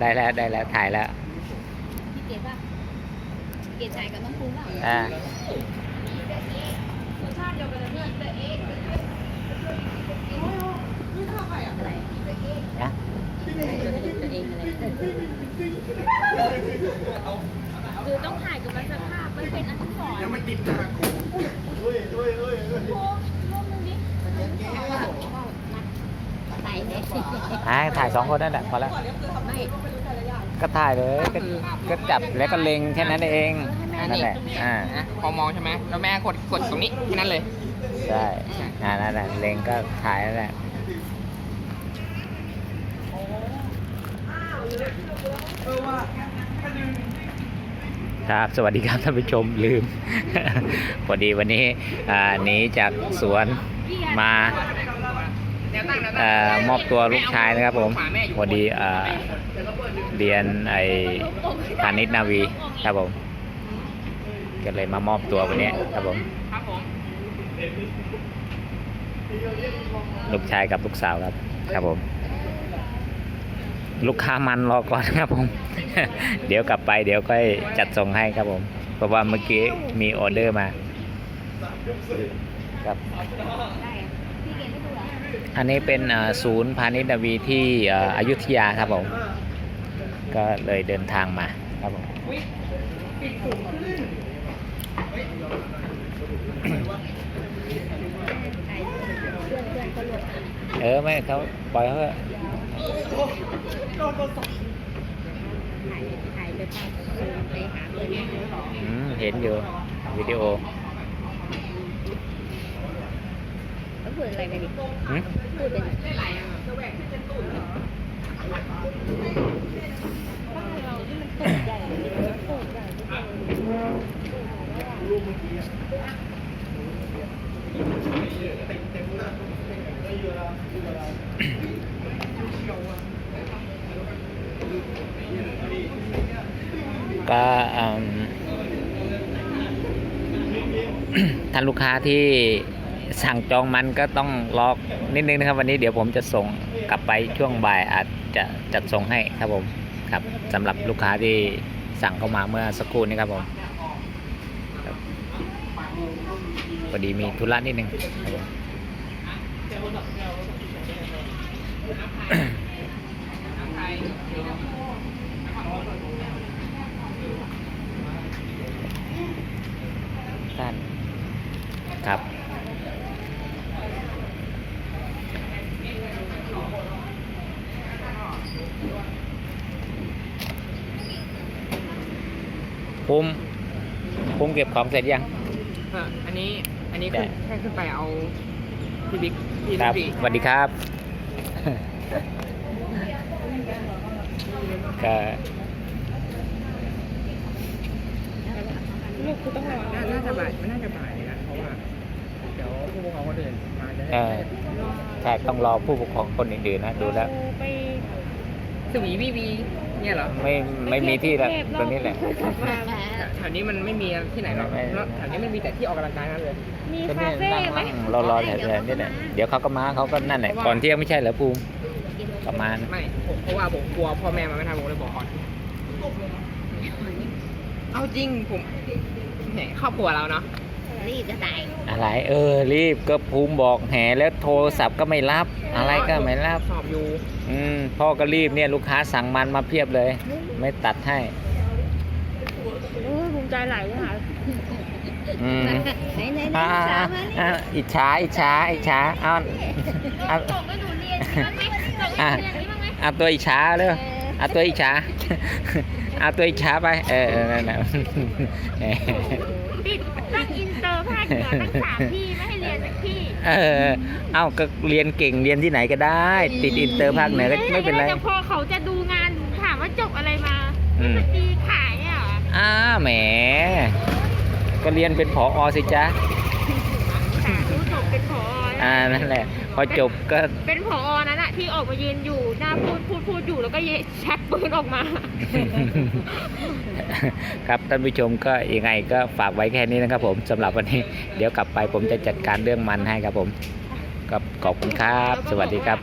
ได้แล้วได้แล้วถ่ายแล้วพี่เกดป่ะเกดถ่ายกับน้องภูมิป่ะอ่าอะไรนะตัวเองอะไรคือต้องถ่ายกับมันสภาพมันเป็นอนุสรณ์ยังไม่ติดตากูเฮ้ยเฮ้ยเฮ้ยเฮ้ย โค้งรูปนึงดิถ่ายเลย อ่าถ่ายสองคนนั่นแหละพอแล้วไม่ก็ถ่ายเลยก็ก็จับแล้วก็เล็งแค่นั้นเองนั่นแหละอ่านะพอมองใช่ไหมแล้วแม่กดกดตรงนี้แค่นั้นเลยใช่อ่านั่นแหละเล็งก็ถ่ายนั่นแหละครับสวัสดีครับท่านผู้ชมลืม พอดีวันนี้อ่าหนีจากสวนมา มอบตัวลูกชายนะครับผมพอดีเรียนไอพาณิชนาวีครับผมก็เลยมามอบตัววันนี้ครับผมครับผมลูกชายกับลูกสาวครับ ครับผม ลูกค้ามันรอก่อนครับผม เดี๋ยวกลับไปเดี๋ยวค่อยจัดส่งให้ครับผม เพราะว่าเมื่อกี้มีออเดอร์มา ครับ ได้พี่เกดไม่ดูเหรออันนี้เป็นเอ่อศูนย์พาณิชย์นาวีที่เอ่ออยุธยาครับผม ก็เลยเดินทางมาครับผมถ่ายเพื่อนเพื่อนเขาหลุดเออไม่เขาปล่อยเขาเถอะถ่ายถ่ายไปตามซูมไปหาเพื่อนเนี่ยอืมเห็นอยู่วิดีโอ แล้วพูดอะไรกันดิหึพูดเป็นเราที่มันตูดใหญ่ตูดใหญ่ทุกคนก็อืมท่านลูกค้าที่ สั่งจองมันก็ต้องรอนิดนึงนะครับ วันนี้เดี๋ยวผมจะส่งกลับไปช่วงบ่ายอาจจะจัดส่งให้ครับผมครับสำหรับลูกค้าที่สั่งเข้ามาเมื่อสักครู่นี้ครับผมพอดีมีธุระนิดนึงครับผม ท่านครับ ภูมิภูมิเก็บของเสร็จยัง เอออันนี้ อันนี้ได้ขึ้นแค่ขึ้นไปเอาพี่บิ๊กพี่ครับพี่สวัสดีครับ ก็ลูกคือต้องรอน่าน่าจะบ่ายไม่น่าจะบ่ายเลยนะเพราะว่าเดี๋ยวผู้ปกครองคนอื่นมาจะเออใช่ต้องรอผู้ปกครองคนอื่นๆนะ ดูแล้ว ไปสวีวีวี เนี่ยเหรอไม่ไม่มีที่แล้วตรงนี้แหละ แถวนี้มันไม่มีที่ไหนหรอกไม่ไม่แถวนี้มันมีแต่ที่ออกกำลังกายนั่นเลยมีก็คาเนี่ยเฟ่นั่งไหมนั่งรอรอแถวๆนี่แหละเดี๋ยวเขาก็มาเขาก็นั่นแหละก่อนเที่ยงไม่ใช่เหรอภูมิประมาณไม่ผมเพราะว่าผมกลัวพ่อแม่มาไม่ทันผมเลยบอกก่อนเอาจริงผมแหมครอบครัวเราเนาะ รีบจะตายอะไรเออรีบก็ภูมิบอกแหแล้วโทรศัพท์ก็ไม่รับ อะไรก็ไม่รับสอบอยู่อืมพ่อก็รีบเนี่ยลูกค้าสั่งมันมาเพียบเลย ไม่ตัดให้โอ้ยภูมิใจไหลเลยค่ะอืมไหนไหนไหนอ่าสามมาอ่าอิจฉาอิจฉาอิจฉาเอาเอาส่งให้หนูเรียนบ้างไหมส่งให้อะหนูเรียนนี้บ้างไหมเอาตัวอิจฉาเลย เอาตัวอิจฉาเอาตัวอิจฉาไป เออเออนั่นน่ะเอ อติดตั้งอินเตอร์ภาคเหนือตั้งสามที่ไม่ให้เรียนสักที่เออเอ้าก็เรียนเก่งเรียนที่ไหนก็ได้ ติดอินเตอร์ภาคเหนือก็ไม่เป็นไร แต่พอเขาจะดูงานถามว่าจบอะไรมาอืมไม่ตีขายอะอ้าแหม ก็เรียนเป็นผออสิจ๊ะ สาธุจบเป็นผออ่านะนั่นแหละ พอจบก็เป็นผอนั้นอะที่ออกมายืนอยู่หน้าพูดพูดพูดอยู่แล้วก็เยชักปืนออกมา ครับท่านผู้ชมก็ยังไงก็ฝากไว้แค่นี้นะครับ ผมสำหรับวันนี้ เดี๋ยวกลับไปผมจะจัดการเรื่องมันให้ครับผมก็ขอบคุณครับ สวัสดีครับ